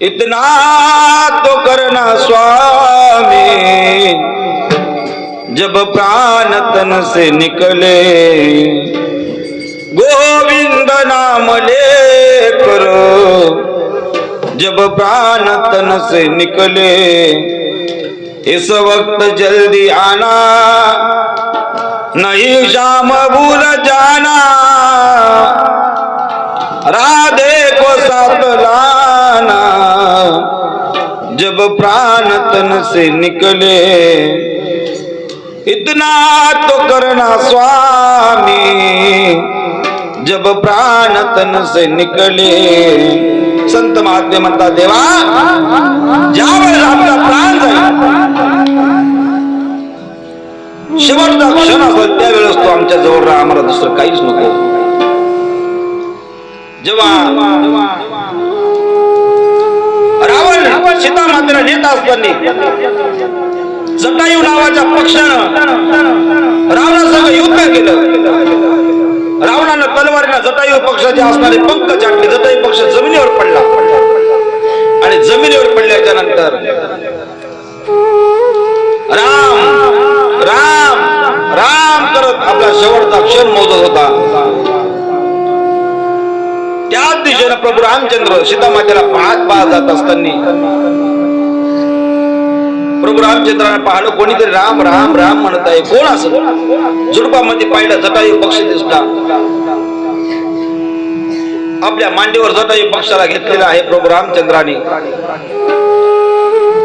इतना तो करना स्वामी। जब प्राण तन से निकले गोविंद नाम ले करो। जब प्राण तन से निकले इस वक्त जल्दी आना नहीं शाम भूल जाना। जब प्राण तन से निकले। इतना तो करना स्वामी जब प्राण तन से निकले। संत महात्मे म्हणतात देवा ज्या वेळेला आपला प्राण जाईल शेवटचा क्षण असतो त्यावेळेस तो आमच्या जवळ राहा आम्हाला दुसरं काहीच नको. जेव्हा रावण सीता मातेला नेत असताना. जटायू नावाच्या पक्षानं रावणासंग युद्ध केलं. रावणानं तलवारीनं जटायू पक्षाचे असणारे पंख चाटले जटायू पक्ष जमिनीवर पडला. आणि जमिनीवर पडल्याच्या नंतर राम राम राम करत आपला शेवटचा क्षण मोजत होता दिशेनं प्रभू रामचंद्र सीतामातेला पाहत पाहत जात असताना प्रभू रामचंद्राने पाहिलं कोणीतरी राम राम राम म्हणत आहे. कोण असं? झुडपामध्ये पाहिलं जटायू पक्ष दिसला. आपल्या मांडीवर जटायू पक्षाला घेतलेला आहे प्रभू रामचंद्राने.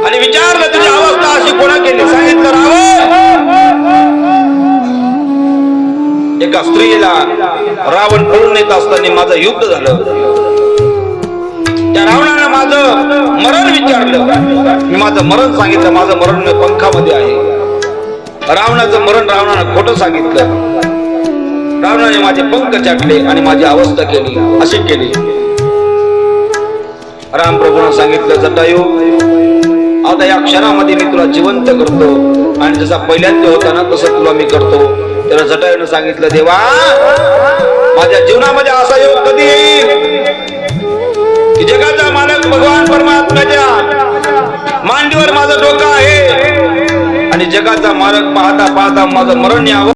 आणि विचारलं तुझी अवस्था एका स्त्रीला रावण पळून येत असताना माझं युद्ध झालं. त्या रावणानं माझं मरण विचारलं. मी माझं मरण सांगितलं. माझं मरण पंखामध्ये आहे. रावणाचं मरण रावणानं खोटं सांगितलं. रावणाने माझे पंख चाटले आणि माझी अवस्था केली. अशी केली. रामप्रभूनं सांगितलं जटायू आता या क्षणामध्ये मी तुला जिवंत करतो. आणि जसा पहिल्यांदा होता ना तसं तुला मी करतो. त्यानं जटायूनं सांगितलं देवा माझ्या जीवनामध्ये असा योग कधी येईल? की जगाचा मालक भगवान परमात्म्याच्या मांडीवर माझं डोकं आहे आणि जगाचा मालक पाहता पाहता माझं मरण यावं?